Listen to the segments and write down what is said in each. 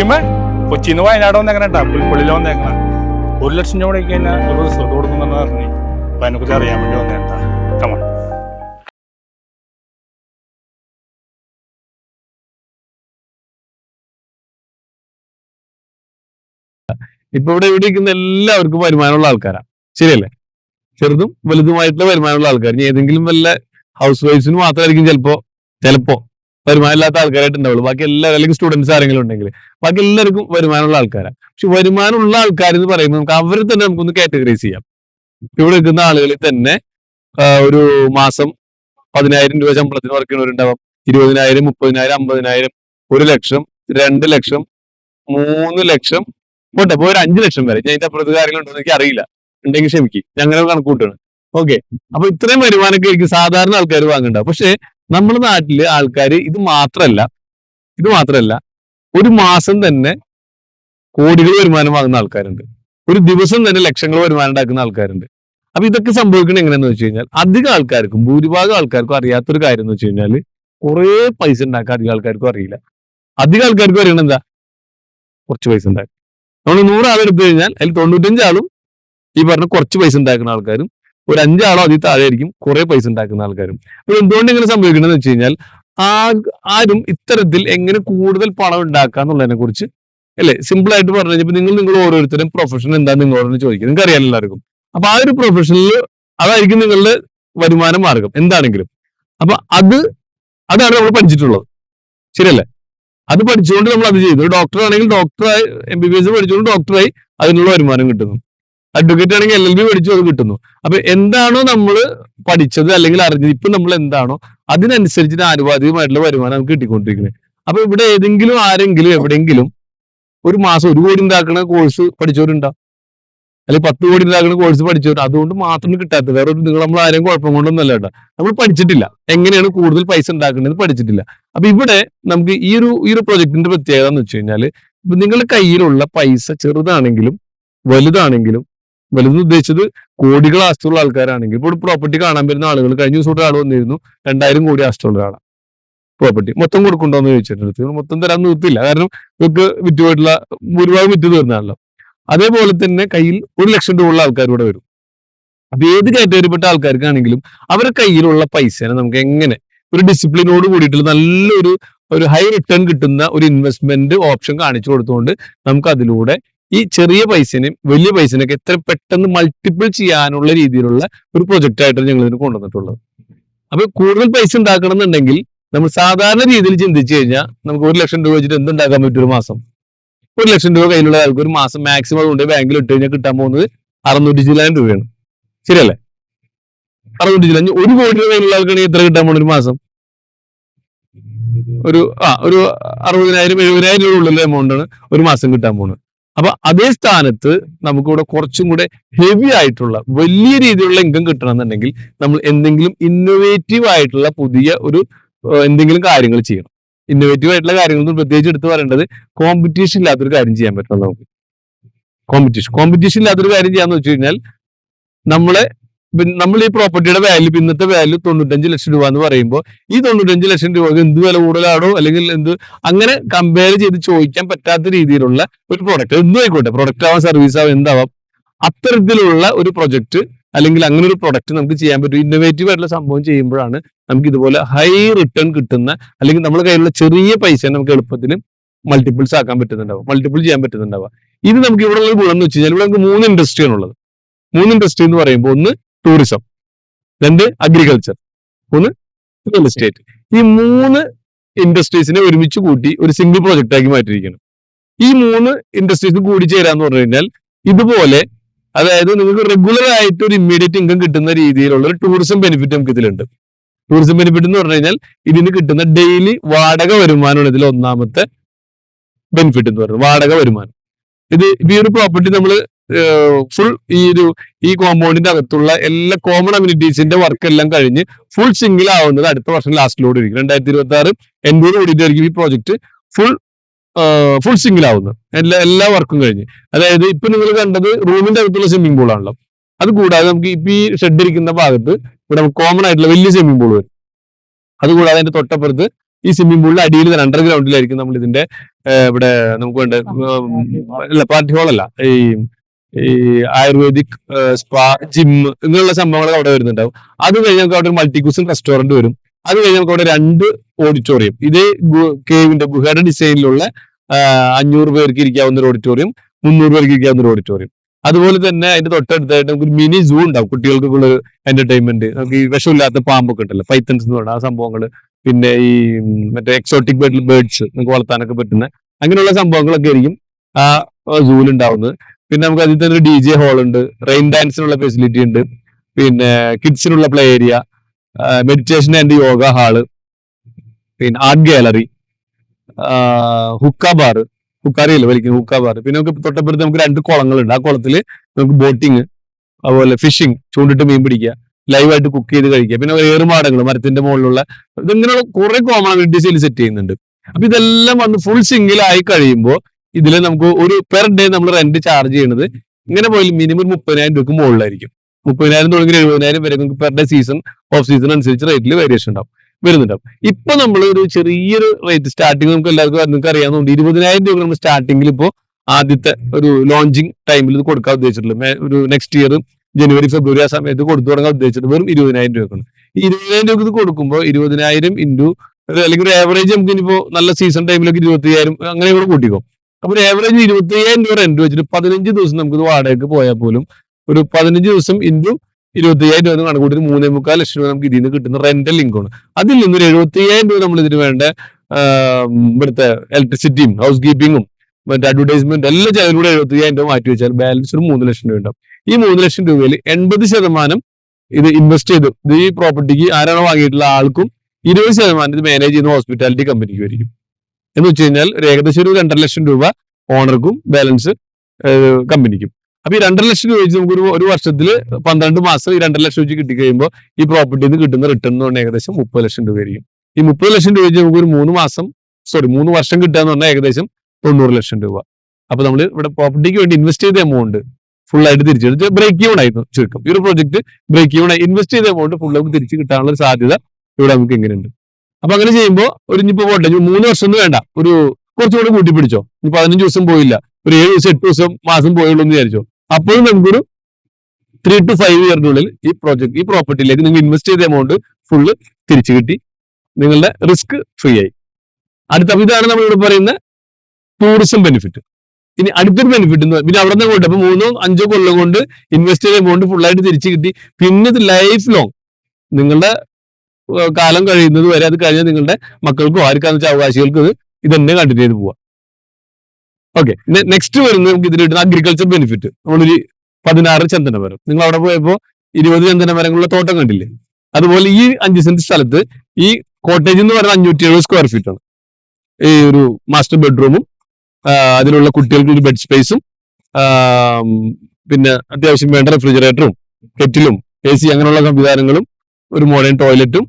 ഭീമ കൊച്ചിന്ന് വയനാട് വന്ന് എങ്ങനെ? പുള്ളിയിൽ വന്നേക്കണ ഒരു ലക്ഷം രൂപ കൊടുക്കി കഴിഞ്ഞാൽ ഒരു റിസോർട്ട് കൊടുക്കുന്നെന്ന് പറഞ്ഞു അപ്പൊ അതിനെക്കുറിച്ച് അറിയാൻ വേണ്ടി വന്നേട്ടാ കമ ഇപ്പൊ ഇവിടെ ഇവിടെ ഇരിക്കുന്ന എല്ലാവർക്കും വരുമാനമുള്ള ആൾക്കാരാ. ശരിയല്ലേ? ചെറുതും വലുതുമായിട്ടുള്ള വരുമാനമുള്ള ആൾക്കാർ ഇനി ഏതെങ്കിലും വല്ല ഹൗസ് വൈഫ്സിന് മാത്രമായിരിക്കും ചിലപ്പോ ചിലപ്പോ വരുമാനമില്ലാത്ത ആൾക്കാരായിട്ട് ഉണ്ടാവുള്ളൂ. ബാക്കി എല്ലാവരും അല്ലെങ്കിൽ സ്റ്റുഡൻസ് ആരെങ്കിലും ഉണ്ടെങ്കിൽ. ബാക്കി എല്ലാവർക്കും വരുമാനമുള്ള ആൾക്കാരാണ് പക്ഷെ വരുമാനമുള്ള ആൾക്കാർ എന്ന് പറയുമ്പോൾ നമുക്ക് അവരെ തന്നെ നമുക്കൊന്ന് കാറ്റഗറൈസ് ചെയ്യാം. ഇവിടെ നിൽക്കുന്ന ആളുകളിൽ തന്നെ ഒരു മാസം പതിനായിരം രൂപ ശമ്പളത്തിന് വർക്ക് ചെയ്യുന്നവരുണ്ടാവാം. ഇരുപതിനായിരം മുപ്പതിനായിരം അമ്പതിനായിരം ഒരു ലക്ഷം രണ്ട് ലക്ഷം മൂന്ന് ലക്ഷം. പോട്ടെ ഇപ്പൊ ഒരു അഞ്ച് ലക്ഷം വരെ. ഞാൻ ഇതിന്റെ അപ്പുറത്ത് കാര്യങ്ങളുണ്ടോ എനിക്ക് അറിയില്ല. ഉണ്ടെങ്കിൽ ക്ഷമിക്കും. ഞങ്ങൾ കണക്കൂട്ടാണ് ഓക്കെ. അപ്പൊ ഇത്രയും വരുമാനമൊക്കെ ആയിരിക്കും സാധാരണ ആൾക്കാർ വാങ്ങണ്ട പക്ഷെ നമ്മുടെ നാട്ടിൽ ആൾക്കാർ ഇത് മാത്രല്ല ഇത് മാത്രല്ല ഒരു മാസം തന്നെ കോടികൾ വരുമാനം വാങ്ങുന്ന ആൾക്കാരുണ്ട്. ഒരു ദിവസം തന്നെ ലക്ഷങ്ങൾ വരുമാനം ഉണ്ടാക്കുന്ന ആൾക്കാരുണ്ട്. അപ്പൊ ഇതൊക്കെ സംഭവിക്കുന്നത് എങ്ങനെയാന്ന് വെച്ച് കഴിഞ്ഞാൽ അധികം ആൾക്കാർക്കും ഭൂരിഭാഗം ആൾക്കാർക്കും അറിയാത്തൊരു കാര്യം എന്ന് വെച്ച് കഴിഞ്ഞാൽ കുറേ പൈസ ഉണ്ടാക്കാൻ അധികം ആൾക്കാർക്കും അറിയില്ല. അധികം ആൾക്കാർക്കും അറിയണം എന്താ? കുറച്ച് പൈസ ഉണ്ടാക്കും നമ്മൾ നൂറ് ആളെടുത്തു കഴിഞ്ഞാൽ അതിൽ തൊണ്ണൂറ്റഞ്ച് ആളും ഈ പറഞ്ഞ കുറച്ച് പൈസ ഉണ്ടാക്കുന്ന ആൾക്കാരും ഒരു അഞ്ചാളോ അതിൽ താഴെ ആയിരിക്കും കുറെ പൈസ ഉണ്ടാക്കുന്ന ആൾക്കാരും. അപ്പൊ എന്തുകൊണ്ട് ഇങ്ങനെ സംഭവിക്കണമെന്ന് വെച്ച് കഴിഞ്ഞാൽ ആ ആരും ഇത്തരത്തിൽ എങ്ങനെ കൂടുതൽ പണം ഉണ്ടാക്കുക എന്നുള്ളതിനെ കുറിച്ച് അല്ലെ? സിമ്പിൾ ആയിട്ട് പറഞ്ഞു കഴിഞ്ഞാൽ നിങ്ങൾ നിങ്ങൾ ഓരോരുത്തരും പ്രൊഫഷൻ എന്താ നിങ്ങളോട് ചോദിക്കും നിങ്ങൾക്ക് അറിയാം എല്ലാവർക്കും. അപ്പൊ ആ ഒരു പ്രൊഫഷനിൽ അതായിരിക്കും നിങ്ങളുടെ വരുമാന മാർഗം എന്താണെങ്കിലും. അപ്പൊ അത് അതാണ് നമ്മൾ പഠിച്ചിട്ടുള്ളത്. ശരിയല്ലേ? അത് പഠിച്ചുകൊണ്ട് നമ്മൾ അത് ചെയ്തു. ഡോക്ടർ ആണെങ്കിൽ ഡോക്ടറായി എം ബി ബി എസ് പഠിച്ചുകൊണ്ട് ഡോക്ടറായി അതിനുള്ള വരുമാനം കിട്ടുന്നു. അഡ്വക്കേറ്റ് ആണെങ്കിൽ എൽ എൽ ബി പഠിച്ചു അത് കിട്ടുന്നു. അപ്പൊ എന്താണോ നമ്മൾ പഠിച്ചത് അല്ലെങ്കിൽ അറിഞ്ഞത് ഇപ്പൊ നമ്മൾ എന്താണോ അതിനനുസരിച്ചിട്ട് ആനുപാതികമായിട്ടുള്ള വരുമാനം നമുക്ക് കിട്ടിക്കൊണ്ടിരിക്കുന്നത് അപ്പൊ ഇവിടെ ഏതെങ്കിലും ആരെങ്കിലും എവിടെയെങ്കിലും ഒരു മാസം ഒരു കോടി ഉണ്ടാക്കുന്ന കോഴ്സ് പഠിച്ചവരുണ്ടാവും അല്ലെങ്കിൽ പത്ത് കോടി ഉണ്ടാക്കുന്ന കോഴ്സ് പഠിച്ചവർ അതുകൊണ്ട് മാത്രം കിട്ടാത്തത്. വേറെ ഒരു നിങ്ങൾ നമ്മൾ ആരെയും കുഴപ്പം കൊണ്ടൊന്നല്ല കേട്ടോ. നമ്മൾ പഠിച്ചിട്ടില്ല. എങ്ങനെയാണ് കൂടുതൽ പൈസ ഉണ്ടാക്കേണ്ടത് പഠിച്ചിട്ടില്ല. അപ്പൊ ഇവിടെ നമുക്ക് ഈ ഒരു ഈ ഒരു പ്രൊജക്ടിന്റെ പ്രത്യേകത എന്ന് വെച്ച് കഴിഞ്ഞാൽ നിങ്ങളുടെ കയ്യിലുള്ള പൈസ ചെറുതാണെങ്കിലും വലുതാണെങ്കിലും വലുതെന്ന് ഉദ്ദേശിച്ചത് കോടികൾ ആസ്തിയുള്ള ആൾക്കാരാണെങ്കിൽ ഇപ്പോൾ പ്രോപ്പർട്ടി കാണാൻ വരുന്ന ആളുകൾ കഴിഞ്ഞ ദിവസം ഒരാൾ വന്നിരുന്നു രണ്ടായിരം കോടി ആസ്തിയുള്ള ഒരാളാണ് പ്രോപ്പർട്ടി മൊത്തം കൊടുക്കണ്ടോ എന്ന് ചോദിച്ചിട്ടുണ്ട് മൊത്തം തരാൻ നിർത്തില്ല കാരണം ഇവർക്ക് വിറ്റുപോയിട്ടുള്ള ഭൂരിഭാഗം വിറ്റ് തീർന്നാണല്ലോ. അതേപോലെ തന്നെ കയ്യിൽ ഒരു ലക്ഷം രൂപ ഉള്ള ആൾക്കാർ ഇവിടെ വരും. അപ്പൊ ഏത് കാറ്റഗറിപ്പെട്ട ആൾക്കാർക്കാണെങ്കിലും അവരുടെ കയ്യിലുള്ള പൈസനെ നമുക്ക് എങ്ങനെ ഒരു ഡിസിപ്ലിനോട് കൂടിയിട്ടുള്ള നല്ലൊരു ഒരു ഹൈ റിട്ടേൺ കിട്ടുന്ന ഒരു ഇൻവെസ്റ്റ്മെന്റ് ഓപ്ഷൻ കാണിച്ചു കൊടുത്തുകൊണ്ട് നമുക്ക് അതിലൂടെ ഈ ചെറിയ പൈസനെയും വലിയ പൈസനൊക്കെ എത്ര പെട്ടെന്ന് മൾട്ടിപ്പിൾ ചെയ്യാനുള്ള രീതിയിലുള്ള ഒരു പ്രൊജക്റ്റ് ആയിട്ടാണ് ഞങ്ങൾ ഇതിന് കൊണ്ടുവന്നിട്ടുള്ളത്. അപ്പൊ കൂടുതൽ പൈസ ഉണ്ടാക്കണം എന്നുണ്ടെങ്കിൽ നമ്മൾ സാധാരണ രീതിയിൽ ചിന്തിച്ചു കഴിഞ്ഞാൽ നമുക്ക് ഒരു ലക്ഷം രൂപ വെച്ചിട്ട് എന്തുണ്ടാക്കാൻ പറ്റും ഒരു മാസം? ഒരു ലക്ഷം രൂപ കയ്യിലുള്ള ആൾക്ക് ഒരു മാസം മാക്സിമം കൊണ്ട് ബാങ്കിൽ ഇട്ട് കഴിഞ്ഞാൽ കിട്ടാൻ പോകുന്നത് അറുന്നൂറ്റി ചില്ലായിരം രൂപയാണ്. ശരിയല്ലേ? അറുന്നൂറ്റി ചില്ല ഒരു കോടി രൂപ കയ്യിലുള്ള ആൾക്കാണെങ്കിൽ എത്ര കിട്ടാൻ പോകുന്ന ഒരു മാസം? ഒരു ആ ഒരു അറുപതിനായിരം എഴുപതിനായിരം രൂപ ഉള്ള എമൗണ്ട് ആണ് ഒരു മാസം കിട്ടാൻ പോകുന്നത്. അപ്പൊ അതേ സ്ഥാനത്ത് നമുക്കിവിടെ കുറച്ചും കൂടെ ഹെവി ആയിട്ടുള്ള വലിയ രീതിയിലുള്ള ഇൻകം കിട്ടണമെന്നുണ്ടെങ്കിൽ നമ്മൾ എന്തെങ്കിലും ഇന്നോവേറ്റീവ് ആയിട്ടുള്ള പുതിയ ഒരു എന്തെങ്കിലും കാര്യങ്ങൾ ചെയ്യണം. ഇന്നോവേറ്റീവ് ആയിട്ടുള്ള കാര്യങ്ങൾ പ്രത്യേകിച്ച് എടുത്തു പറയേണ്ടത് കോമ്പറ്റീഷൻ ഇല്ലാത്തൊരു കാര്യം ചെയ്യാൻ പറ്റണം നമുക്ക്. കോമ്പറ്റീഷൻ കോമ്പറ്റീഷൻ ഇല്ലാത്തൊരു കാര്യം ചെയ്യാന്ന് വെച്ച് കഴിഞ്ഞാൽ നമ്മളെ നമ്മൾ ഈ പ്രോപ്പർട്ടിയുടെ വാല്യൂ ഇന്നത്തെ വാല്യൂ തൊണ്ണൂറ്റഞ്ച് ലക്ഷം രൂപ എന്ന് പറയുമ്പോൾ ഈ തൊണ്ണൂറ്റഞ്ച് ലക്ഷം രൂപ എന്ത് വില കൂടുതലാണോ അല്ലെങ്കിൽ എന്ത് അങ്ങനെ കമ്പയർ ചെയ്ത് ചോദിക്കാൻ പറ്റാത്ത രീതിയിലുള്ള ഒരു പ്രോഡക്റ്റ് എന്തും ആയിക്കോട്ടെ പ്രോഡക്റ്റ് ആവാം സർവീസ് ആവാം എന്താവാം അത്തരത്തിലുള്ള ഒരു പ്രൊജക്ട് അല്ലെങ്കിൽ അങ്ങനെ ഒരു പ്രൊഡക്റ്റ് നമുക്ക് ചെയ്യാൻ പറ്റും. ഇന്നോവേറ്റീവ് ആയിട്ടുള്ള സംഭവം ചെയ്യുമ്പോഴാണ് നമുക്ക് ഇതുപോലെ ഹൈ റിട്ടേൺ കിട്ടുന്ന അല്ലെങ്കിൽ നമ്മുടെ കയ്യിലുള്ള ചെറിയ പൈസ നമുക്ക് എളുപ്പത്തിൽ മൾട്ടിപ്പിൾസ് ആക്കാൻ പറ്റുന്നുണ്ടാവും മൾട്ടിപ്പിൾ ചെയ്യാൻ പറ്റുന്നുണ്ടാവുക. ഇത് നമുക്ക് ഇവിടെ ഉള്ള ഗുണം എന്ന് വെച്ച് കഴിഞ്ഞാൽ ഇവിടെ നമുക്ക് മൂന്ന് ഇൻഡസ്ട്രിയാണ് ഉള്ളത്. മൂന്ന് ഇൻഡസ്ട്രി എന്ന് പറയുമ്പോൾ ഒന്ന് ടൂറിസം രണ്ട് അഗ്രികൾച്ചർ മൂന്ന് റിയൽ എസ്റ്റേറ്റ് ഈ മൂന്ന് ഇൻഡസ്ട്രീസിനെ ഒരുമിച്ച് കൂട്ടി ഒരു സിംഗിൾ പ്രോജക്റ്റ് ആക്കി മാറ്റിയിരിക്കണം ഈ മൂന്ന് ഇൻഡസ്ട്രീസ് കൂടി ചേരാന്ന് പറഞ്ഞു കഴിഞ്ഞാൽ ഇതുപോലെ അതായത് നിങ്ങൾക്ക് റെഗുലർ ആയിട്ട് ഒരു ഇമ്മീഡിയറ്റ് ഇൻകം കിട്ടുന്ന രീതിയിലുള്ള ഒരു ടൂറിസം ബെനിഫിറ്റ് നമുക്ക് ഇതിലുണ്ട്. ടൂറിസം ബെനിഫിറ്റ് എന്ന് പറഞ്ഞു കഴിഞ്ഞാൽ ഇതിന് കിട്ടുന്ന ഡെയിലി വാടക വരുമാനമാണ് ഇതിൽ ഒന്നാമത്തെ ബെനിഫിറ്റ് എന്ന് പറയുന്നത്. വാടക വരുമാനം. ഇത് ഈ ഒരു പ്രോപ്പർട്ടി നമ്മൾ ഫുൾ ഈ ഒരു ഈ കോമ്പൗണ്ടിന്റെ അകത്തുള്ള എല്ലാ കോമൺ അമ്യൂണിറ്റീസിന്റെ വർക്ക് എല്ലാം കഴിഞ്ഞ് ഫുൾ സിംഗിൾ ആവുന്നത് അടുത്ത വർഷം ലാസ്റ്റിലോട് ഇരിക്കും. രണ്ടായിരത്തി ഇരുപത്തി ആറ് എൺപത് കൂടിയിട്ടായിരിക്കും ഈ പ്രോജക്റ്റ് ഫുൾ ഫുൾ സിംഗിൾ ആവുന്നത്. എല്ലാ എല്ലാ വർക്കും കഴിഞ്ഞ്. അതായത് ഇപ്പൊ നിങ്ങൾ കണ്ടത് റൂമിന്റെ അകത്തുള്ള സ്വിമ്മിംഗ് പൂൾ ആണല്ലോ. അത് കൂടാതെ നമുക്ക് ഇപ്പൊ ഈ ഷെഡ് ഇരിക്കുന്ന ഭാഗത്ത് ഇവിടെ കോമൺ ആയിട്ടുള്ള വലിയ സ്വിമ്മിംഗ് പൂൾ വരും. അതുകൂടാതെ അതിന്റെ തൊട്ടപ്പുറത്ത് ഈ സ്വിമ്മിംഗ് പൂളിന്റെ അടിയിൽ തന്നെ അണ്ടർഗ്രൗണ്ടിലായിരിക്കും നമ്മൾ ഇതിന്റെ ഇവിടെ നമുക്ക് വേണ്ട അല്ല പാർട്ടി ഹോളല്ല അല്ല. ഈ ഈ ആയുർവേദിക് സ്പാ ജിം ഇങ്ങനെയുള്ള സംഭവങ്ങൾ അവിടെ വരുന്നുണ്ടാവും. അത് കഴിഞ്ഞ് നമുക്ക് അവിടെ ഒരു മൾട്ടി കുസിൻ റെസ്റ്റോറന്റ് വരും. അത് കഴിഞ്ഞ് നമുക്ക് അവിടെ രണ്ട് ഓഡിറ്റോറിയം. ഇതേ കേവിന്റെ ഗുഹയുടെ ഡിസൈനിലുള്ള അഞ്ഞൂറ് പേർക്ക് ഇരിക്കാവുന്ന ഒരു ഓഡിറ്റോറിയം മുന്നൂറ് പേർക്ക് ഇരിക്കാവുന്ന ഒരു ഓഡിറ്റോറിയം. അതുപോലെ തന്നെ അതിന്റെ തൊട്ടടുത്തായിട്ട് നമുക്ക് മിനി സൂ ഉണ്ടാവും. കുട്ടികൾക്കുള്ള എന്റർടൈൻമെന്റ് നമുക്ക് ഈ വിഷമില്ലാത്ത പാമ്പൊക്കെ ഉണ്ടല്ലോ പൈത്തൻസ് എന്ന് പറഞ്ഞ ആ സംഭവങ്ങൾ പിന്നെ ഈ മറ്റേ എക്സോട്ടിക് ബേർഡ്സ് നമുക്ക് വളർത്താനൊക്കെ പറ്റുന്ന അങ്ങനെയുള്ള സംഭവങ്ങളൊക്കെ ആയിരിക്കും ആ സൂവിൽ ഉണ്ടാവുന്നത് പിന്നെ നമുക്ക് അതിൽ തന്നെ ഒരു ഡി ജെ ഹാൾ ഉണ്ട്. റെയിൻ ഡാൻസിനുള്ള ഫെസിലിറ്റി ഉണ്ട്. പിന്നെ കിഡ്സിനുള്ള play area meditation and yoga hall പിന്നെ ആർട്ട് ഗാലറി ഹുക്ക ബാർ ഹുക്കാറിയല്ലേ വലിക്കുന്ന ഹുക്ക ബാർ പിന്നെ നമുക്ക് തൊട്ടപ്പുറത്ത് നമുക്ക് രണ്ട് കുളങ്ങളുണ്ട്. ആ കുളത്തിൽ നമുക്ക് ബോട്ടിങ് അതുപോലെ ഫിഷിംഗ് ചൂണ്ടിട്ട് മീൻ പിടിക്കുക ലൈവായിട്ട് കുക്ക് ചെയ്ത് കഴിക്കുക. പിന്നെ ഏറുമാടങ്ങൾ മരത്തിന്റെ മുകളിലുള്ള ഇതിങ്ങനെയുള്ള കുറെ കോമൺ ഡിസൈൻ സെറ്റ് ചെയ്യുന്നുണ്ട്. അപ്പൊ ഇതെല്ലാം വന്ന് ഫുൾ സിംഗിൾ ആയി കഴിയുമ്പോൾ ഇതിൽ നമുക്ക് ഒരു പെർ ഡേ നമ്മൾ റെന്റ് ചാർജ് ചെയ്യുന്നത് ഇങ്ങനെ പോയാലും മിനിമം മുപ്പതിനായിരം രൂപക്ക് മുകളിലായിരിക്കും. മുപ്പതിനായിരം തുടങ്ങി എഴുപതിനായിരം വരെ നമുക്ക് per day season off season അനുസരിച്ച് റേറ്റിൽ വേരിയേഷൻ ഉണ്ടാവും വരുന്നുണ്ടാവും. ഇപ്പൊ നമ്മൾ ഒരു ചെറിയൊരു റേറ്റ് സ്റ്റാർട്ടിങ് നമുക്ക് എല്ലാവർക്കും നിങ്ങൾക്ക് അറിയാവുന്നതുകൊണ്ട് ഇരുപതിനായിരം രൂപ നമ്മൾ സ്റ്റാർട്ടിങ്ങിൽ ഇപ്പോൾ ആദ്യത്തെ ഒരു ലോഞ്ചിങ് ടൈമിൽ ഇത് കൊടുക്കാൻ ഉദ്ദേശിച്ചിട്ടുള്ളത് ഒരു നെക്സ്റ്റ് ഇയർ ജനുവരി ഫെബ്രുവരി ആ സമയത്ത് കൊടുത്തു തുടങ്ങാൻ ഉദ്ദേശിച്ചിട്ട് വെറും ഇരുപതിനായിരം രൂപക്കാണ് ഈ ഇരുപതിനായിരം രൂപ ഇത് കൊടുക്കുമ്പോൾ ഇരുപതിനായിരം ഇന്റു അല്ലെങ്കിൽ ഒരു ആവറേജ് നമുക്ക് ഇനിയിപ്പോ നല്ല സീസൺ ടൈമിലൊക്കെ ഇരുപത്തി അയ്യായിരം അങ്ങനെ കൂടെ കൂട്ടിക്കോ. അപ്പൊ ഒരു ആവറേജ് ഇരുപത്തി അയ്യായിരം രൂപ റെന്റ് വെച്ചിട്ട് പതിനഞ്ച് ദിവസം നമുക്ക് ഇത് വാടകയ്ക്ക് പോയാൽ പോലും ഒരു പതിനഞ്ച് ദിവസം ഇന്റു ഇരുപത്തി അയ്യായിരം രൂപ കണക്കൂട്ടി മൂന്നേ മുക്കാൽ ലക്ഷം രൂപ നമുക്ക് ഇതിൽ നിന്ന് കിട്ടുന്ന റെന്റൽ ഇൻകം അതിൽ നിന്ന് ഒരു എഴുപത്തി അയ്യായിരം രൂപ നമ്മൾ ഇതിന് വേണ്ട ഇവിടുത്തെ ഇലക്ട്രിസിറ്റിയും ഹൗസ് കീപ്പിങ്ങും മറ്റേ അഡ്വർടൈസ്മെന്റ് എല്ലാ ചെലവിലൂടെ എഴുപത്തി അയ്യായിരം രൂപ മാറ്റി വെച്ചാൽ ബാലൻസ് ഒരു മൂന്ന് ലക്ഷം രൂപ ഉണ്ടാവും. ഈ മൂന്ന് ലക്ഷം രൂപയിൽ എൺപത് ശതമാനം ഇത് ഇൻവെസ്റ്റ് ചെയ്തു ഈ പ്രോപ്പർട്ടിക്ക് ആരാണോ വാങ്ങിയിട്ടുള്ള ആൾക്കും ഇരുപത് ശതമാനം ഇത് മാനേജ് ചെയ്യുന്ന ഹോസ്പിറ്റാലിറ്റി കമ്പനിക്ക് ആയിരിക്കും. എന്ന് വെച്ച് കഴിഞ്ഞാൽ ഒരു ഏകദേശം ഒരു രണ്ടര ലക്ഷം രൂപ ഓണർക്കും ബാലൻസ് കമ്പനിക്കും അപ്പൊ ഈ രണ്ടര ലക്ഷം രൂപ വെച്ച് നമുക്ക് ഒരു വർഷത്തിൽ പന്ത്രണ്ട് മാസം ഈ രണ്ടര ലക്ഷം വെച്ച് കിട്ടിക്കഴിയുമ്പോൾ ഈ പ്രോപ്പർട്ടിയിൽ നിന്ന് കിട്ടുന്ന റിട്ടേൺ എന്ന് പറഞ്ഞാൽ ഏകദേശം മുപ്പത് ലക്ഷം രൂപ ആയിരിക്കും. ഈ മുപ്പത് ലക്ഷം രൂപ വെച്ച് നമുക്ക് ഒരു മൂന്ന് മാസം സോറി മൂന്ന് വർഷം കിട്ടുക എന്ന് പറഞ്ഞാൽ ഏകദേശം തൊണ്ണൂറ് ലക്ഷം രൂപ. അപ്പൊ നമ്മൾ ഇവിടെ പ്രോപ്പർട്ടിക്ക് വേണ്ടി ഇൻവെസ്റ്റ് ചെയ്ത എമൗണ്ട് ഫുൾ ആയിട്ട് തിരിച്ചെടുത്ത് ബ്രേക്ക് ഈവൺ ആയിരുന്നു ചുരുക്കം. ഈ ഒരു പ്രോജക്റ്റ് ബ്രേക്ക് ഈവൺ ഇൻവെസ്റ്റ് ചെയ്ത എമൗണ്ട് ഫുൾ നമുക്ക് തിരിച്ച് കിട്ടാനുള്ള സാധ്യത ഇവിടെ നമുക്ക് എങ്ങനെയുണ്ട്? അപ്പൊ അങ്ങനെ ചെയ്യുമ്പോൾ ഒരു ഇനിയിപ്പോ പോട്ടെ മൂന്ന് വർഷം ഒന്നും വേണ്ട. ഒരു കുറച്ചുകൂടി കൂട്ടി പിടിച്ചോ. ഇനി പതിനഞ്ച് ദിവസം പോയില്ല. ഒരു ഏഴ് ദിവസം എട്ട് ദിവസം മാസം പോയുള്ളൂ എന്ന് വിചാരിച്ചോ. അപ്പോഴും നമുക്കൊരു ത്രീ ടു ഫൈവ് ഇയറിനുള്ളിൽ ഈ പ്രോജക്ട് ഈ പ്രോപ്പർട്ടിയിലേക്ക് നിങ്ങൾ ഇൻവെസ്റ്റ് ചെയ്ത എമൗണ്ട് ഫുള്ള് തിരിച്ചു കിട്ടി. നിങ്ങളുടെ റിസ്ക് ഫ്രീ ആയി. അടുത്ത ഇതാണ് നമ്മൾ ഇവിടെ പറയുന്ന ടൂറിസം ബെനിഫിറ്റ് ഇനി അടുത്തൊരു ബെനിഫിറ്റ് എന്ന് പിന്നെ അവിടെ നിന്ന് കൊണ്ട് അപ്പൊ മൂന്നോ അഞ്ചോ കൊല്ലം കൊണ്ട് ഇൻവെസ്റ്റ് ചെയ്ത എമൗണ്ട് ഫുള്ളായിട്ട് തിരിച്ചു കിട്ടി. പിന്നെ ഇത് ലൈഫ് ലോങ് നിങ്ങളുടെ കാലം കഴിയുന്നത് വരെ അത് കഴിഞ്ഞാൽ നിങ്ങളുടെ മക്കൾക്കോ ആർക്കാന്ന് വെച്ചാൽ അവകാശികൾക്ക് ഇത് ഇതന്നെ കണ്ടിന്യൂ ചെയ്ത് പോവാം. ഓക്കെ നെക്സ്റ്റ് വരുന്നത് നമുക്ക് ഇതിൽ കിട്ടുന്ന അഗ്രികൾച്ചർ ബെനിഫിറ്റ് നമ്മളൊരു പതിനാറ് ചന്ദന മരം. നിങ്ങൾ അവിടെ പോയപ്പോ ഇരുപത് ചന്ദന മരങ്ങളുള്ള തോട്ടം കണ്ടില്ലേ? അതുപോലെ ഈ അഞ്ച് സെന്റ് സ്ഥലത്ത് ഈ കോട്ടേജ് എന്ന് പറയുന്നത് അഞ്ഞൂറ്റി എഴുപത് സ്ക്വയർ ഫീറ്റ് ആണ്. ഈ ഒരു മാസ്റ്റർ ബെഡ്റൂമും അതിലുള്ള കുട്ടികൾക്ക് ഒരു ബെഡ് സ്പേസും പിന്നെ അത്യാവശ്യം വേണ്ട റെഫ്രിജറേറ്ററും കെറ്റിലും എ സി അങ്ങനെയുള്ള സംവിധാനങ്ങളും ഒരു മോഡേൺ ടോയ്ലറ്റും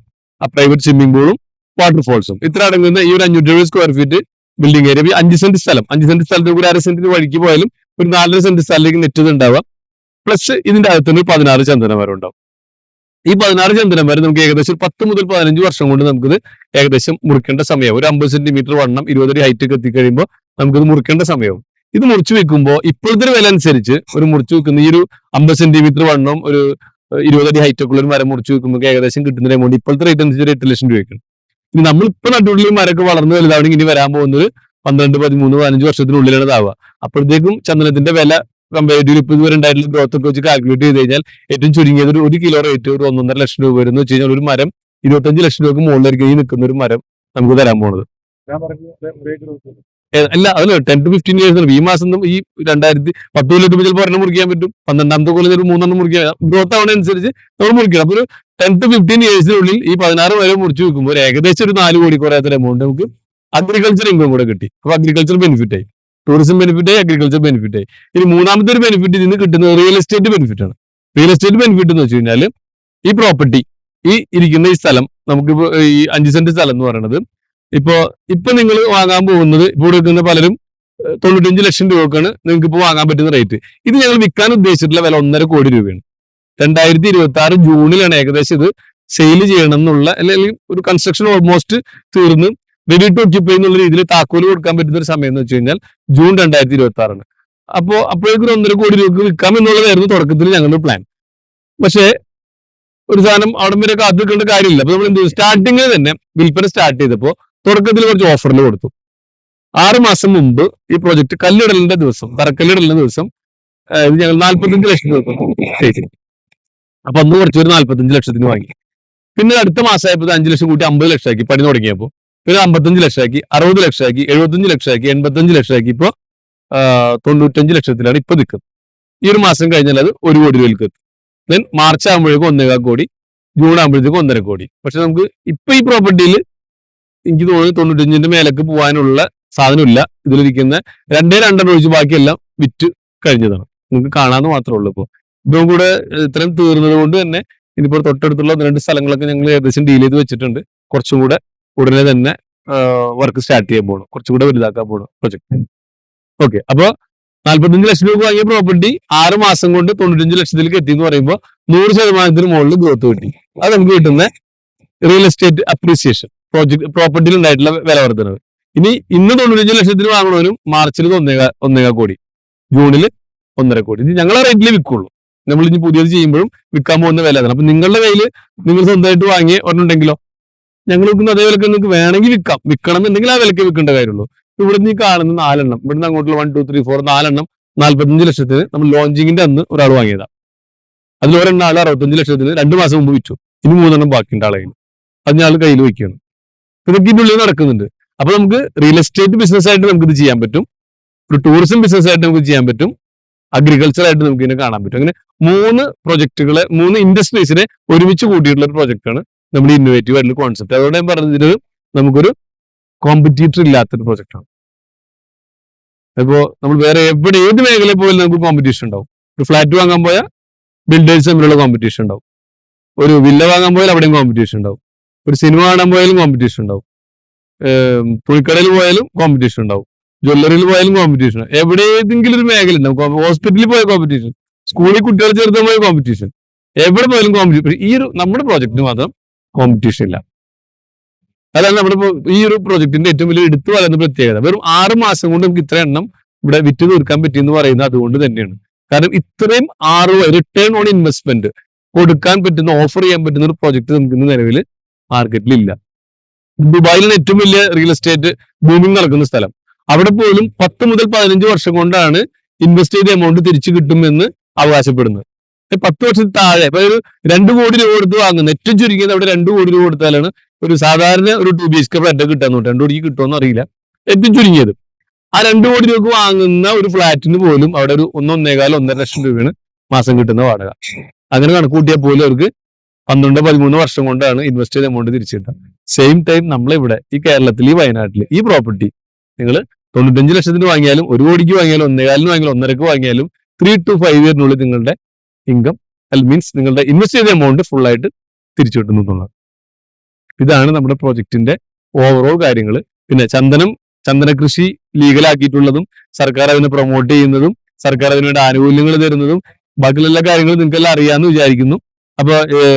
പ്രൈവറ്റ് സ്വിമ്മിംഗ് പൂളും വാട്ടർഫോൾസും ഇത്ര അടങ്ങുന്ന ഈ ഒരു അഞ്ഞൂറ്റി എഴുപത് സ്ക്വയർ ഫീറ്റ് ബിൽഡിംഗ് ഏരിയ അഞ്ച് സെന്റ് സ്ഥലം. അഞ്ച് സെന്റ് സ്ഥലത്ത് ഒരു അര സെന്റിന് വഴിക്ക് പോയാലും ഒരു നാലര സെന്റ് സ്ഥലത്തേക്ക് നെറ്റ് ഉണ്ടാവുക. പ്ലസ് ഇതിന്റെ അകത്തുനിന്ന് പതിനാറ് ചന്ദനമരം ഉണ്ടാവും. ഈ പതിനാറ് ചന്ദനമരം നമുക്ക് ഏകദേശം പത്ത് മുതൽ പതിനഞ്ച് വർഷം കൊണ്ട് നമുക്കിത് ഏകദേശം മുറിക്കേണ്ട സമയം ഒരു അമ്പത് സെന്റിമീറ്റർ വണ്ണം ഇരുപതടി ഹൈറ്റ് ഒക്കെ എത്തിക്കഴിയുമ്പോൾ നമുക്കിത് മുറിക്കേണ്ട സമയവും ഇത് മുറിച്ചു വെക്കുമ്പോൾ ഇപ്പോഴത്തെ ഒരു വില അനുസരിച്ച് ഒരു മുറിച്ചു വെക്കുന്ന ഈ ഒരു അമ്പത് സെന്റിമീറ്റർ വണ്ണം ഒരു ഇരുപതടി ഹൈറ്റ് ഒക്കെ ഉള്ള ഒരു മരം മുറിച്ച് വെക്കുമ്പോൾ ഏകദേശം കിട്ടുന്ന എമൗണ്ട് ഇപ്പോഴത്തെ റേറ്റ് അനുസരിച്ച് എട്ട് ലക്ഷം രൂപയ്ക്കാണ് ഇനി നമ്മളിപ്പോ നട്ടുള്ളിൽ മരമൊക്കെ വളർന്നു വലുതാവണമെങ്കിൽ ഇനി വരാൻ പോകുന്നത് പന്ത്രണ്ട് പതിമൂന്ന് പതിനഞ്ച് വർഷത്തിനുള്ളിലാണ് ഇതാവുക അപ്പോഴത്തേക്കും ചന്ദനത്തിന്റെ വില കമ്പാരിറ്റീവ് ഇപ്പൊ ഇതുവരെ ഉണ്ടായിട്ടുള്ള ഗ്രോത്ത് ഒക്കെ വെച്ച് കാൽക്കുലേറ്റ് ചെയ്ത് കഴിഞ്ഞാൽ ഏറ്റവും ചുരുങ്ങിയത് ഒരു കിലോ റേറ്റ് ഒരു ഒന്നൊന്നര ലക്ഷം രൂപ വരുന്ന വെച്ച് കഴിഞ്ഞാൽ ഒരു മരം ഇരുപത്തഞ്ച് ലക്ഷം രൂപക്ക് മുകളിലേക്ക് നിൽക്കുന്ന ഒരു മരം നമുക്ക് തരാൻ പോണത്. അല്ല അതല്ല ടെൻ ടു ഫിഫ്റ്റീൻ ഇയേഴ്സ് ഈ മാസം ഈ രണ്ടായിരത്തി പത്ത് കൊല്ലം ചിലപ്പോൾ ഒരെണ്ണം മുറിക്കാൻ പറ്റും. പന്ത്രണ്ടാമത്തെ കൊല്ലം ഒരു മൂന്നെണ്ണം മുറിക്കാൻ. ഗ്രോത്ത് ആവണ അനുസരിച്ച് നമ്മൾ മുറിക്കണം. അപ്പൊ ഒരു ടെൻ ടു ഫിഫ്റ്റീൻ ഇയേഴ്സിനുള്ളിൽ ഈ പതിനാറ് വരെ മുറിച്ച് വെക്കുമ്പോൾ ഏകദേശം ഒരു നാല് കോടി കുറയാത്ത എമൗണ്ട് നമുക്ക് അഗ്രികൾച്ചർ ഇൻകം കൂടെ കിട്ടി. അപ്പൊ അഗ്രികൾച്ചർ ബെനിഫിറ്റ് ആയി. ടൂറിസം ബെനിഫിറ്റ് ആയി അഗ്രികൾച്ചർ ബെനിഫിറ്റ് ആയി. ഇനി മൂന്നാമത്തെ ഒരു ബെനിഫിറ്റ് ഇതിന് കിട്ടുന്നത് റിയൽ എസ്റ്റേറ്റ് ബെനിഫിറ്റ് ആണ്. റിയൽ എസ്റ്റേറ്റ് ബെനിഫിറ്റ് എന്ന് വെച്ച് കഴിഞ്ഞാൽ ഈ പ്രോപ്പർട്ടി ഈ ഇരിക്കുന്ന ഈ സ്ഥലം നമുക്കിപ്പോ ഈ അഞ്ച് സെന്റ് സ്ഥലം എന്ന് പറയുന്നത് ഇപ്പോ ഇപ്പൊ നിങ്ങൾ വാങ്ങാൻ പോകുന്നത് ഇപ്പോൾ എടുക്കുന്ന പലരും തൊണ്ണൂറ്റഞ്ച് ലക്ഷം രൂപക്കാണ് നിങ്ങൾക്ക് ഇപ്പോൾ വാങ്ങാൻ പറ്റുന്ന റേറ്റ് ഇത് ഞങ്ങൾ വിൽക്കാൻ ഉദ്ദേശിച്ചിട്ടുള്ള വില ഒന്നര കോടി രൂപയാണ്. രണ്ടായിരത്തി ഇരുപത്തി ആറ് ജൂണിലാണ് ഏകദേശം ഇത് സെയിൽ ചെയ്യണം എന്നുള്ള അല്ലെങ്കിൽ ഒരു കൺസ്ട്രക്ഷൻ ഓൾമോസ്റ്റ് തീർന്ന് റെഡി ടു ഒക്യുപ്പൈ എന്നുള്ള രീതിയിൽ താക്കോൽ കൊടുക്കാൻ പറ്റുന്ന ഒരു സമയം എന്ന് വെച്ച് കഴിഞ്ഞാൽ ജൂൺ രണ്ടായിരത്തി ഇരുപത്തി ആറാണ് അപ്പോ അപ്പോഴേക്കും ഒരു ഒന്നര കോടി രൂപക്ക് വിൽക്കാം എന്നുള്ളതായിരുന്നു തുടക്കത്തിൽ ഞങ്ങളുടെ പ്ലാൻ പക്ഷേ ഒരു സാധനം അവിടെ വരെ കാത്തിക്കേണ്ട കാര്യമില്ല. അപ്പൊ നമ്മൾ എന്ത് സ്റ്റാർട്ടിങ്ങിൽ തന്നെ വിൽപ്പന സ്റ്റാർട്ട് ചെയ്തപ്പോൾ തുടക്കത്തിൽ കുറച്ച് ഓഫറിൽ കൊടുത്തു. ആറ് മാസം മുമ്പ് ഈ പ്രോജക്റ്റ് കല്ലിടലിന്റെ ദിവസം തറക്കല്ലിടലിന്റെ ദിവസം ഇത് ഞങ്ങൾ നാല്പത്തഞ്ച് ലക്ഷം രൂപ അപ്പൊ അന്ന് കുറച്ച് ഒരു നാല്പത്തഞ്ച് ലക്ഷത്തിന് വാങ്ങി. പിന്നെ അടുത്ത മാസമായപ്പോൾ അഞ്ച് ലക്ഷം കൂട്ടി അമ്പത് ലക്ഷമാക്കി പണി തുടങ്ങിയപ്പോൾ പിന്നെ അമ്പത്തഞ്ച് ലക്ഷമാക്കി അറുപത് ലക്ഷമാക്കി എഴുപത്തഞ്ച് ലക്ഷമാക്കി എൺപത്തഞ്ച് ലക്ഷമാക്കി ഇപ്പൊ ആ, തൊണ്ണൂറ്റഞ്ച് ലക്ഷത്തിലാണ് ഇപ്പൊ നിൽക്കുന്നത് ഈ ഒരു മാസം കഴിഞ്ഞാൽ അത് ഒരു കോടി രൂപയിലേക്ക് എത്തും. ദെൻ മാർച്ച് ആകുമ്പോഴേക്കും ഒന്നേകാൽ കോടി ജൂൺ ആകുമ്പോഴത്തേക്കും ഒന്നര കോടി. പക്ഷെ നമുക്ക് ഇപ്പൊ ഈ പ്രോപ്പർട്ടിയിൽ എനിക്ക് തോന്നുന്നു തൊണ്ണൂറ്റഞ്ചിന്റെ മേലേക്ക് പോകാനുള്ള സാധനമില്ല. ഇതിലിരിക്കുന്ന രണ്ടേ രണ്ടെണ്ണം ഒഴിച്ച് ബാക്കിയെല്ലാം വിറ്റ് കഴിഞ്ഞതാണ്. നിങ്ങൾക്ക് കാണാന്ന് മാത്രമേ ഉള്ളൂ ഇപ്പോൾ ഇപ്പം കൂടെ ഇത്രയും തീർന്നത് കൊണ്ട് തന്നെ ഇനിയിപ്പോൾ തൊട്ടടുത്തുള്ള ഒന്ന് രണ്ട് സ്ഥലങ്ങളൊക്കെ ഞങ്ങൾ ഏകദേശം ഡീൽ ചെയ്ത് വെച്ചിട്ടുണ്ട്. കുറച്ചും കൂടെ ഉടനെ തന്നെ വർക്ക് സ്റ്റാർട്ട് ചെയ്യാൻ പോകണം കുറച്ചും കൂടെ വലുതാക്കാൻ പോകണം പ്രൊജക്ട് ഓക്കെ അപ്പോൾ നാല്പത്തഞ്ച് ലക്ഷം രൂപ വാങ്ങിയ പ്രോപ്പർട്ടി ആറ് മാസം കൊണ്ട് തൊണ്ണൂറ്റഞ്ച് ലക്ഷത്തിലേക്ക് എത്തി എന്ന് പറയുമ്പോൾ നൂറ് ശതമാനത്തിന് മുകളിൽ ഗ്രോത്ത് കിട്ടി. അത് നമുക്ക് കിട്ടുന്ന റിയൽ എസ്റ്റേറ്റ് അപ്രീസിയേഷൻ പ്രോജക്ട് പ്രോപ്പർട്ടിയിൽ ഉണ്ടായിട്ടുള്ള വില വർധനവ് ഇനി ഇന്ന് തൊണ്ണൂറ്റഞ്ച് ലക്ഷത്തിന് വാങ്ങണവനും മാർച്ചിൽ ഒന്നേകാ ഒന്നേകാ കോടി. ജൂണിൽ ഒന്നര കോടി. ഇത് ഞങ്ങളെ റേറ്റിൽ വിൽക്കുള്ളൂ നമ്മൾ ഇനി പുതിയത് ചെയ്യുമ്പോഴും വിൽക്കാൻ പോകുന്ന വില അതാണ് അപ്പൊ നിങ്ങളുടെ കയ്യിൽ നിങ്ങൾ സ്വന്തമായിട്ട് വാങ്ങിയ ഒരെണ്ണുണ്ടെങ്കിലോ ഞങ്ങൾ വിൽക്കുന്ന അതേ വിലക്ക് നിങ്ങൾക്ക് വേണമെങ്കിൽ വിൽക്കാം. വിൽക്കണം എന്നുണ്ടെങ്കിൽ ആ വിലക്ക് വിൽക്കേണ്ട കാര്യമുള്ളൂ. ഇവിടെ നിന്ന് കാണുന്ന നാലെണ്ണം ഇവിടുന്ന് അങ്ങോട്ടുള്ള വൺ ടു ത്രീ ഫോർ നാലെണ്ണം നാല്പത്തഞ്ച് ലക്ഷത്തിന് നമ്മൾ ലോഞ്ചിങ്ങിന്റെ അന്ന് ഒരാൾ വാങ്ങിയതാ. അതിൽ ഒരെണ്ണം ആൾ അറുപത്തഞ്ച് ലക്ഷത്തിന് രണ്ട് മാസം മുമ്പ് വിറ്റു. ഇനി മൂന്നെണ്ണം ബാക്കിയുണ്ട് ആളെ അത് ഞാൻ കയ്യിൽ വയ്ക്കുകയാണ്. ഇതൊക്കെ ഉള്ളിൽ നടക്കുന്നുണ്ട്. അപ്പൊ നമുക്ക് റിയൽ എസ്റ്റേറ്റ് ബിസിനസ് ആയിട്ട് നമുക്ക് ഇത് ചെയ്യാൻ പറ്റും. ഒരു ടൂറിസം ബിസിനസ് ആയിട്ട് നമുക്ക് ചെയ്യാൻ പറ്റും. അഗ്രികൾച്ചർ ആയിട്ട് നമുക്ക് ഇതിനെ കാണാൻ പറ്റും. അങ്ങനെ മൂന്ന് പ്രൊജക്ടുകളെ മൂന്ന് ഇൻഡസ്ട്രീസിനെ ഒരുമിച്ച് കൂട്ടിയിട്ടുള്ള ഒരു പ്രൊജക്റ്റാണ് നമ്മുടെ ഇന്നോവേറ്റീവ് ആയിട്ടുള്ള കോൺസെപ്റ്റ് അതുകൊണ്ട് ഞാൻ പറഞ്ഞത് നമുക്കൊരു കോമ്പറ്റീറ്റർ ഇല്ലാത്തൊരു പ്രൊജക്റ്റാണ് ഇപ്പോ നമ്മൾ വേറെ എവിടെ ഏത് മേഖലയിൽ പോയാലും നമുക്ക് കോമ്പറ്റീഷൻ ഉണ്ടാവും. ഒരു ഫ്ലാറ്റ് വാങ്ങാൻ പോയാൽ ബിൽഡേഴ്സ് തമ്മിലുള്ള കോമ്പറ്റീഷൻ ഉണ്ടാവും. ഒരു വില്ല വാങ്ങാൻ പോയാൽ അവിടെയും കോമ്പറ്റീഷൻ ഉണ്ടാവും. ഒരു സിനിമ കാണാൻ പോയാലും കോമ്പറ്റീഷൻ ഉണ്ടാവും. പുഴിക്കടയിൽ പോയാലും കോമ്പറ്റീഷൻ ഉണ്ടാവും. ജ്വല്ലറിയിൽ പോയാലും കോമ്പറ്റീഷൻ എവിടെ ഏതെങ്കിലും ഒരു മേഖല ഉണ്ടാവും. ഹോസ്പിറ്റലിൽ പോയ കോമ്പറ്റീഷൻ സ്കൂളിൽ കുട്ടികൾ ചേർത്ത് പോയ കോമ്പറ്റീഷൻ എവിടെ പോയാലും കോമ്പറ്റീഷൻ ഈ ഒരു നമ്മുടെ പ്രോജക്റ്റിന് മാത്രം കോമ്പറ്റീഷൻ ഇല്ല. അതാണ് നമ്മുടെ ഈ ഒരു പ്രോജക്റ്റിന്റെ ഏറ്റവും വലിയ എടുത്തു പറയുന്ന പ്രത്യേകത. വെറും ആറ് മാസം കൊണ്ട് നമുക്ക് ഇത്ര എണ്ണം ഇവിടെ വിറ്റ് തീർക്കാൻ പറ്റിയെന്ന് പറയുന്നത് അതുകൊണ്ട് തന്നെയാണ്. കാരണം ഇത്രയും ആറ് റിട്ടേൺ ഓൺ ഇൻവെസ്റ്റ്മെന്റ് കൊടുക്കാൻ പറ്റുന്ന ഓഫർ ചെയ്യാൻ പറ്റുന്ന ഒരു പ്രോജക്റ്റ് നമുക്ക് ഇന്ന് നിലവിൽ മാർക്കറ്റിൽ ഇല്ല ദുബായിലാണ് ഏറ്റവും വലിയ റിയൽ എസ്റ്റേറ്റ് ബൂമിംഗ് നടക്കുന്ന സ്ഥലം. അവിടെ പോലും പത്ത് മുതൽ പതിനഞ്ച് വർഷം കൊണ്ടാണ് ഇൻവെസ്റ്റ് ചെയ്ത എമൗണ്ട് തിരിച്ചു കിട്ടുമെന്ന് അവകാശപ്പെടുന്നത്. പത്ത് വർഷത്തിൽ താഴെ ഇപ്പൊ ഒരു രണ്ട് കോടി രൂപ കൊടുത്ത് വാങ്ങുന്നത് ഏറ്റവും ചുരുങ്ങിയത് അവിടെ രണ്ട് കോടി രൂപ കൊടുത്താലാണ് ഒരു സാധാരണ ഒരു two B H K flat കിട്ടാന്ന് രണ്ട് കോടിക്ക് കിട്ടുമെന്ന് അറിയില്ല ഏറ്റവും ചുരുങ്ങിയത്. ആ രണ്ട് കോടി രൂപക്ക് വാങ്ങുന്ന ഒരു ഫ്ലാറ്റിന് പോലും അവിടെ ഒരു ഒന്നൊന്നേകാലം ഒന്നര ലക്ഷം രൂപയാണ് മാസം കിട്ടുന്ന വാടക. അങ്ങനെ കണക്ക് കൂട്ടിയാൽ പോലും അവർക്ക് പന്ത്രണ്ട് പതിമൂന്ന് വർഷം കൊണ്ടാണ് ഇൻവെസ്റ്റ് ചെയ്ത എമൗണ്ട് തിരിച്ചു കിട്ടുക സെയിം ടൈം നമ്മളിവിടെ ഈ കേരളത്തിൽ ഈ വയനാട്ടിൽ ഈ പ്രോപ്പർട്ടി നിങ്ങൾ തൊണ്ണൂറ്റഞ്ച് ലക്ഷത്തിന് വാങ്ങിയാലും ഒരു കോടിക്ക് വാങ്ങിയാലും ഒന്നേകാലിന് വാങ്ങിയാലും ഒന്നരക്ക് വാങ്ങിയാലും ത്രീ ടു ഫൈവ് ഇയറിനുള്ളിൽ നിങ്ങളുടെ ഇൻകം അല്ല മീൻസ് നിങ്ങളുടെ ഇൻവെസ്റ്റ് ചെയ്ത എമൗണ്ട് ഫുൾ ആയിട്ട് തിരിച്ചു കിട്ടുന്നു എന്നുള്ളത് ഇതാണ് നമ്മുടെ പ്രോജക്റ്റിന്റെ ഓവറോൾ കാര്യങ്ങൾ പിന്നെ ചന്ദനം ചന്ദന കൃഷി ലീഗലാക്കിയിട്ടുള്ളതും സർക്കാർ അതിനെ പ്രൊമോട്ട് ചെയ്യുന്നതും സർക്കാർ അതിനുവേണ്ട ആനുകൂല്യങ്ങൾ തരുന്നതും ബാക്കിയുള്ള എല്ലാ കാര്യങ്ങളും നിങ്ങൾക്കെല്ലാം അറിയാമെന്ന് വിചാരിക്കുന്നു. അപ്പൊ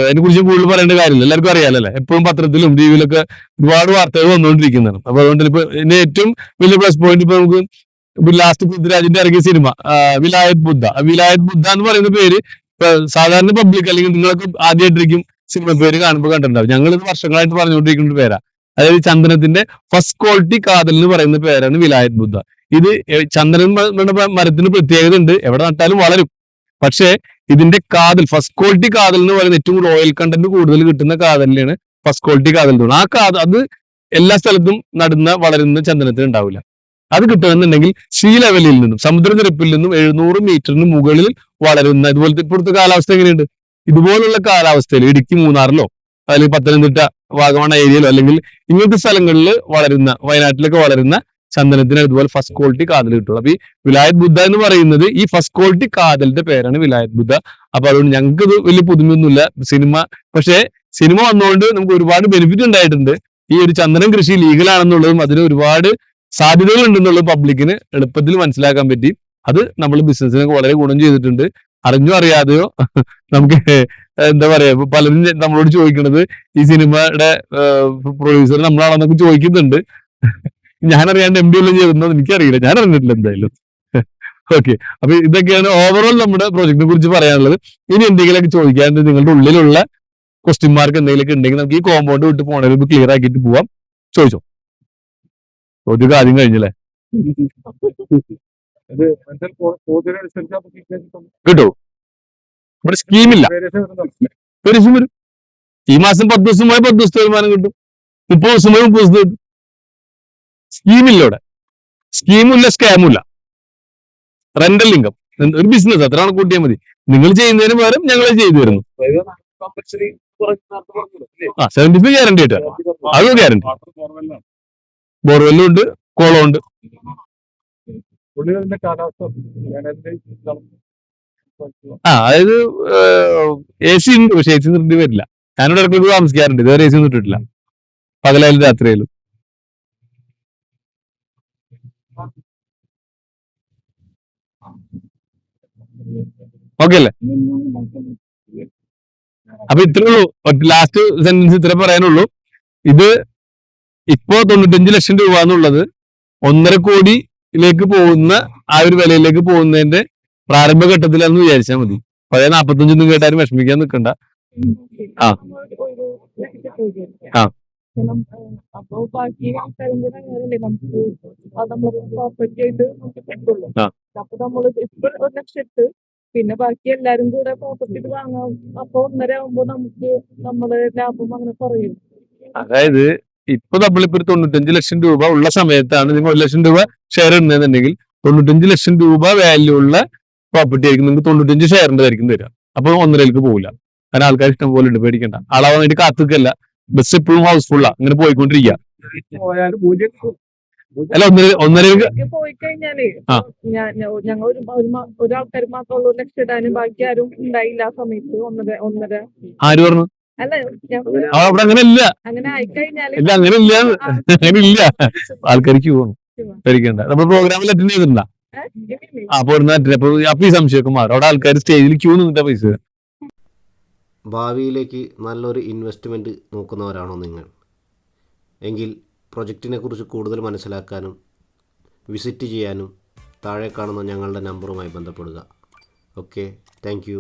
അതിനെ കുറിച്ച് കൂടുതൽ പറയേണ്ട കാര്യമില്ല. എല്ലാവർക്കും അറിയാലല്ലേ എപ്പോഴും പത്രത്തിലും ടി വിയിലൊക്കെ ഒരുപാട് വാർത്തകൾ വന്നുകൊണ്ടിരിക്കുന്നതാണ്. അപ്പൊ അതുകൊണ്ട് ഇപ്പൊ ഇതിന്റെ ഏറ്റവും വലിയ പ്ലസ് പോയിന്റ് ഇപ്പൊ നമുക്ക് ലാസ്റ്റ് പൃഥ്വിരാജിന്റെ ഇറങ്ങിയ സിനിമ വിലായത് ബുദ്ധ. വിലായത് ബുദ്ധ എന്ന് പറയുന്ന പേര് സാധാരണ പബ്ലിക് അല്ലെങ്കിൽ നിങ്ങളൊക്കെ ആദ്യമായിട്ടിരിക്കും സിനിമ പേര് കാണുമ്പോൾ കണ്ടിട്ടുണ്ടാവും. ഞങ്ങൾ ഇത് വർഷങ്ങളായിട്ട് പറഞ്ഞുകൊണ്ടിരിക്കുന്ന പേരാ. അതായത് ചന്ദനത്തിന്റെ ഫസ്റ്റ് ക്വാളിറ്റി കാതൽ എന്ന് പറയുന്ന പേരാണ് വിലായത് ബുദ്ധ. ഇത് ചന്ദനം മരത്തിന് പ്രത്യേകത ഉണ്ട്. എവിടെ നട്ടാലും വളരും. പക്ഷേ ഇതിന്റെ കാതൽ ഫസ്റ്റ് ക്വാളിറ്റി കാതൽ എന്ന് പറയുന്നത് ഏറ്റവും കൂടുതൽ ഓയിൽ കണ്ടന്റ് കൂടുതൽ കിട്ടുന്ന കാതലിനാണ് ഫസ്റ്റ് ക്വാളിറ്റി കാതൽ എന്ന് പറയുന്നത്. ആ കാത അത് എല്ലാ സ്ഥലത്തും നടുന്ന വളരുന്ന ചന്ദനത്തിന് ഉണ്ടാവില്ല. അത് കിട്ടണമെന്നുണ്ടെങ്കിൽ സീ ലെവലിൽ നിന്നും സമുദ്രനിരപ്പിൽ നിന്നും എഴുന്നൂറ് മീറ്ററിന് മുകളിൽ വളരുന്ന ഇതുപോലത്തെ ഇപ്പോഴത്തെ കാലാവസ്ഥ എങ്ങനെയുണ്ട്? ഇതുപോലുള്ള കാലാവസ്ഥയിൽ ഇടുക്കി മൂന്നാറിലോ അല്ലെങ്കിൽ പത്തനംതിട്ട വാഗമൺ ഏരിയയിലോ അല്ലെങ്കിൽ ഇങ്ങനത്തെ സ്ഥലങ്ങളിൽ വളരുന്ന വയനാട്ടിലൊക്കെ വളരുന്ന ചന്ദനത്തിന് അതുപോലെ ഫസ്റ്റ് ക്വാളിറ്റി കാതൽ കിട്ടുള്ളൂ. അപ്പൊ ഈ വിലായത് ബുദ്ധ എന്ന് പറയുന്നത് ഈ ഫസ്റ്റ് ക്വാളിറ്റി കാതലിന്റെ പേരാണ് വിലായത് ബുദ്ധ. അപ്പൊ അതുകൊണ്ട് ഞങ്ങൾക്ക് ഇത് വലിയ പുതുമയൊന്നുമില്ല. സിനിമ പക്ഷേ സിനിമ വന്നുകൊണ്ട് നമുക്ക് ഒരുപാട് ബെനിഫിറ്റ് ഉണ്ടായിട്ടുണ്ട്. ഈ ഒരു ചന്ദനം കൃഷി ലീഗലാണെന്നുള്ളതും അതിന് ഒരുപാട് സാധ്യതകൾ ഉണ്ടെന്നുള്ളത് പബ്ലിക്കിന് എളുപ്പത്തിൽ മനസ്സിലാക്കാൻ പറ്റി. അത് നമ്മൾ ബിസിനസ്സിനൊക്കെ വളരെ ഗുണം ചെയ്തിട്ടുണ്ട്. അറിഞ്ഞോ അറിയാതെയോ നമുക്ക് എന്താ പറയാ പലരും നമ്മളോട് ചോദിക്കുന്നത് ഈ സിനിമയുടെ പ്രൊഡ്യൂസർ നമ്മളാണെന്നൊക്കെ ചോദിക്കുന്നുണ്ട്. ഞാൻ അറിയാണ്ട് എം ഡി എല്ലാം ചെയ്യുന്നത് എനിക്കറിയില്ല. ഞാൻ അറിഞ്ഞിട്ടില്ല എന്തായാലും. ഓക്കെ അപ്പൊ ഇതൊക്കെയാണ് ഓവറോൾ നമ്മുടെ പ്രോജക്റ്റിനെ കുറിച്ച് പറയാനുള്ളത്. ഇനി എന്തെങ്കിലുമൊക്കെ ചോദിക്കാണ്ട് നിങ്ങളുടെ ഉള്ളിലുള്ള ക്വസ്റ്റ്യൻ മാർക്ക് എന്തെങ്കിലുമൊക്കെ ഉണ്ടെങ്കിൽ നമുക്ക് ഈ കോമ്പൗണ്ട് വിട്ട് പോകണേ ക്ലിയർ ആക്കിയിട്ട് പോവാം. ചോദിച്ചോ? ചോദ്യമൊക്കെ ആദ്യം കഴിഞ്ഞല്ലേ? കിട്ടോ? ഇവിടെ സ്കീമില്ല ഈ മാസം പത്ത് ദിവസം പോയാൽ പത്ത് ദിവസത്തെ വരുമാനം കിട്ടും. മുപ്പത് ദിവസം പോയി മുപ്പത് ദിവസത്തെ കിട്ടും. സ്കീമില്ല ഇവിടെ സ്കീമില്ല. സ്കാമില്ല റെന്റൽ ഇൻകം ഒരു ബിസിനസ് അത്ര കൂട്ടിയാൽ മതി. നിങ്ങൾ ചെയ്യുന്നതിന് പകരം ഞങ്ങൾ ചെയ്തു തരുന്നു? ആ സെവന്റി ഫൈവ് ഗ്യാരണ്ടി ആയിട്ട് അത് ഗ്യാരണ്ടി. ബോർവെല്ലും ഉണ്ട് കോളം ഉണ്ട്. ആ അതായത് എ സി ഉണ്ട് പക്ഷെ എ സി നിർത്തി വരില്ല. ഞാനിവിടെ ഇടയ്ക്ക് താമസിക്കാറുണ്ട്. ഇതുവരെ എ സി നിർത്തിയിട്ടില്ല പകലായാലും രാത്രിയായാലും. ഓക്കെ അല്ലേ അപ്പൊ ഇത്രേ ഉള്ളൂ. ലാസ്റ്റ് സെന്റൻസ് ഇത്രേ പറയാനുള്ളൂ. ഇത് ഇപ്പോ തൊണ്ണൂറ്റഞ്ച് ലക്ഷം രൂപ എന്നുള്ളത് ഒന്നര കോടിയിലേക്ക് പോകുന്ന ആ ഒരു വിലയിലേക്ക് പോകുന്നതിന്റെ പ്രാരംഭഘട്ടത്തിലാണെന്ന് വിചാരിച്ചാൽ മതി. പഴയ നാപ്പത്തഞ്ചൊന്നും കേട്ടാലും വിഷമിക്കാൻ നിൽക്കണ്ട ആ. ആ. അപ്പൊ ബാക്കി ആൾക്കാരും കൂടെ അങ്ങനെയല്ലേ നമുക്ക് അത് നമ്മൾ പ്രോപ്പർട്ടി ആയിട്ട് നമുക്ക് കിട്ടുള്ളൂ. അപ്പൊ നമ്മൾ ഇപ്പൊ ഒരു ലക്ഷം ഇട്ട് പിന്നെ ബാക്കി എല്ലാരും കൂടെ പ്രോപ്പർട്ടി വാങ്ങാം. അപ്പൊ ഒന്നര ആവുമ്പോ നമുക്ക് നമ്മുടെ ലാഭം അങ്ങനെ കുറയും. അതായത് ഇപ്പൊ നമ്മളിപ്പോ ഒരു തൊണ്ണൂറ്റഞ്ച് ലക്ഷം രൂപ ഉള്ള സമയത്താണ് നിങ്ങൾ ഒരു ലക്ഷം രൂപ ഷെയർ ഇടുന്നതെന്നുണ്ടെങ്കിൽ തൊണ്ണൂറ്റഞ്ച് ലക്ഷം രൂപ വാല്യൂ ഉള്ള പ്രോപ്പർട്ടി ആയിരിക്കും നിങ്ങൾക്ക് തൊണ്ണൂറ്റഞ്ച് ഷെയറിന്റെ ആയിരിക്കും തരാം അപ്പൊ ഒന്നരയിലേക്ക് പോകില്ല കാരണം ആൾക്കാർ ഇഷ്ടം പോലെ ഉണ്ട് പേടിക്കണ്ട. ആളാവാൻ വേണ്ടി കാത്തുക്കല്ല ബസ് എപ്പോഴും ഹൗസ്ഫുള്ളാ അങ്ങനെ പോയിക്കൊണ്ടിരിക്കുക പോയാലും പൂജ്യം അല്ല ഒന്നര ഒന്നര പോയി കഴിഞ്ഞാൽ ആ. ഞങ്ങൾ ഒരു ഒരു ഒരാൾക്കാർ മാത്രമുള്ള ലക്ഷം ഇടാനും ബാക്കി ആരും ഉണ്ടായില്ല ആ സമയത്ത്. ഒന്നര ഒന്നര. ആര് പറഞ്ഞു? അല്ല ഞങ്ങൾ ആ, അവിടെ അങ്ങനെ ഇല്ല. അങ്ങനെ ആയിക്കഴിഞ്ഞാൽ ഇല്ല അങ്ങനെ ഇല്ല. ആ, അങ്ങനെ ഇല്ല. ആൾക്കാർക്ക് പോകണം പേടിക്കണ്ട. നമ്മുടെ പ്രോഗ്രാമിൽ അറ്റൻഡ് ചെയ്തിട്ടുണ്ടാ? ഏ? ഇല്ല. അപ്പൊ ഇവിടുന്ന് attend- അപ്പൊ അപ്പൊ ഈ സംശയമൊക്കെ മാറും. അവിടെ ആൾക്കാർ സ്റ്റേജിൽ ക്യൂ നിന്നിട്ടാ പൈസ തരാം. ഭാവിയിലേക്ക് നല്ലൊരു ഇൻവെസ്റ്റ്മെന്റ് നോക്കുന്നവരാണോ നിങ്ങൾ? എങ്കിൽ പ്രൊജക്റ്റിനെക്കുറിച്ച് കൂടുതൽ മനസ്സിലാക്കാനും വിസിറ്റ് ചെയ്യാനും താഴെ കാണുന്ന ഞങ്ങളുടെ നമ്പറുമായി ബന്ധപ്പെടുക. Okay thank